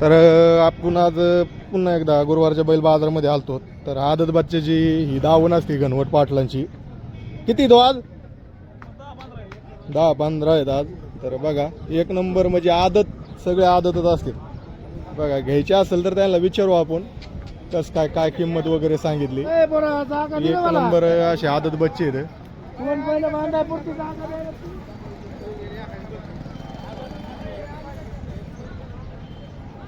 तर आपण आज पुन्हा एकदा गुरुवारच्या बैल बाजारामध्ये आलतो. तर आदत बच्च्याची ही दावण असते घनवट पाटलांची. किती तो आज? दहा पंधरा आहेत आज. तर बघा एक नंबर म्हणजे आदत सगळे आदतच असतील. बघा घ्यायचे असेल तर त्यांना विचारू आपण. कस काय काय किंमत वगैरे सांगितली. एक. नंबर असे आदत बच्चे आहेत दोन बैल बांधायपुरती जागा दे ना.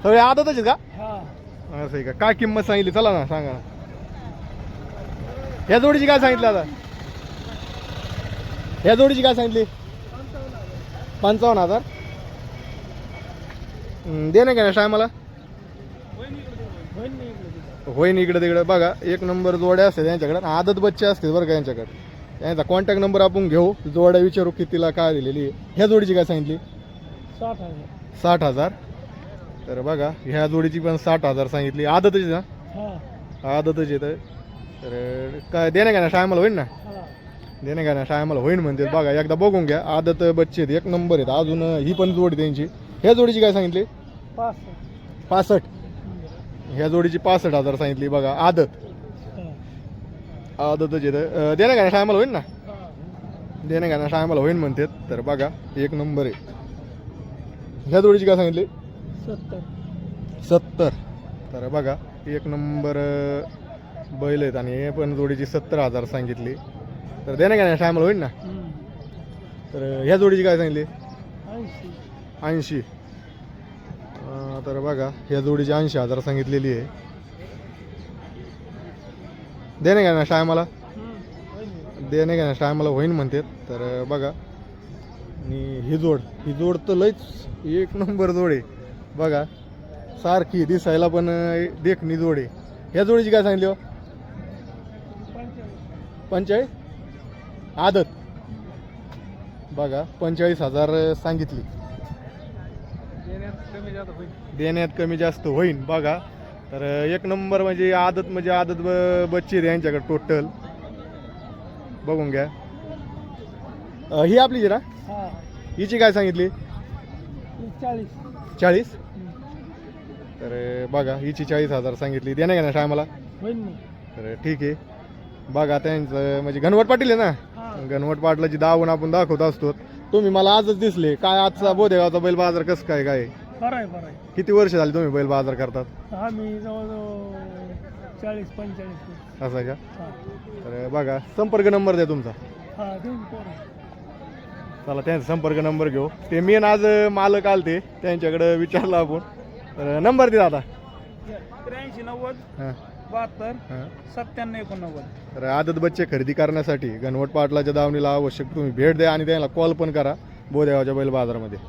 सगळे आदतच आहेत का? हा. असं आहे का? काय किंमत सांगितली? चला ना सांगा ना. या जोडीची काय सांगितलं आता? या जोडीची काय सांगितली? पंचावन्न हजार. दे ना का टायमाला होईन ना इकडे तिकडे. होईन इकडे तिकडे. बघा एक नंबर जोड्या असते त्यांच्याकडे आदत बच्चे असते बरं का यांच्याकडे. त्यांचा कॉन्टॅक्ट नंबर आपण घेऊ. जोड्या विचारू कितीला काय दिलेली आहे. ह्या जोडीची काय सांगितली? साठ हजार. साठ हजार. तर बघा ह्या जोडीची पण साठ हजार सांगितली. आदतच ना हा. आदतच येतं तर. काय देणे का ना टायमाला होईन ना? देणे का ना टायमाला होईन म्हणते बघा एकदा बघून घ्या. आदत बच्चे एक नंबर आहेत. अजून ही पण जोडी त्यांची. ह्या जोडीची काय सांगितली? पासष्ट. ह्या जोडीची पासष्ट हजार सांगितली. बघा आदत. हा. आदतच येतं देणे का ना टायमाला होईन ना. देणे का ना टायमाला होईन म्हणतात. तर बघा एक नंबर आहे. ह्या जोडीची काय सांगितली? सत्तर. सत्तर. तर बघा एक नंबर बैल आहेत आणि हे पण जोडीची सत्तर हजार सांगितली. तर देणे का नाही टायमाला होईल ना. तर ह्या जोडीची काय सांगितली? ऐंशी. तर बघा ह्या जोडीची ऐंशी हजार सांगितलेली आहे. देणे का ना टायमाला हम्म. होईन ना. देणे का ना टायमाला होईन म्हणतात तर बघा. आणि ही जोड ही जोड तर लईच एक नंबर जोड आहे. बघा सारखी दिसायला पण देखणी जोड. ह्या जोडीची काय सांगितली हो. पंचेचाळीस आदत. बघा पंचेचाळीस हजार सांगितली. देण्यात कमी जास्त होईल देण्यात कमी जास्त होईन. बघा तर एक नंबर म्हणजे आदत म्हणजे आदत बच्ची आहे यांच्याकडे टोटल बघून घ्या. ही आपली जी ना? हा. हिची काय सांगितली? चाळीस. चाळीस. तर बघा हिची चाळीस हजार सांगितली देणे का होईन ना तर ठीक आहे. बघा त्यांचं म्हणजे घनवट पाटील आहे ना? गणवट पाटलाची दावण आपण दाखवत असतो. तुम्ही मला आजच दिसले. काय आजचा बोधेगावचा बैल बाजार कसं काय काय? किती वर्ष झाली तुम्ही बैल बाजार करतात? मी जवळजवळ चाळीस पंचेचाळीस वर्ष. असं आहे का? हा. तर बघा संपर्क नंबर द्या तुमचा. हा. चला त्यांचा संपर्क नंबर घेऊ. ते मेन आज मालक आलते. त्यांच्याकडे विचारलं आपण. तर नंबर द्या आता. त्र्याऐंशी नव्वद हां. बहात्तर हां. सत्त्याण्णव एकोणनव्वद. तर आदत बच्चे खरेदी करण्यासाठी गणवट पाटलाच्या दावणीला आवश्यक तुम्ही भेट द्या आणि त्यांना कॉल पण करा बोदेगावच्या बैल बाजारामध्ये.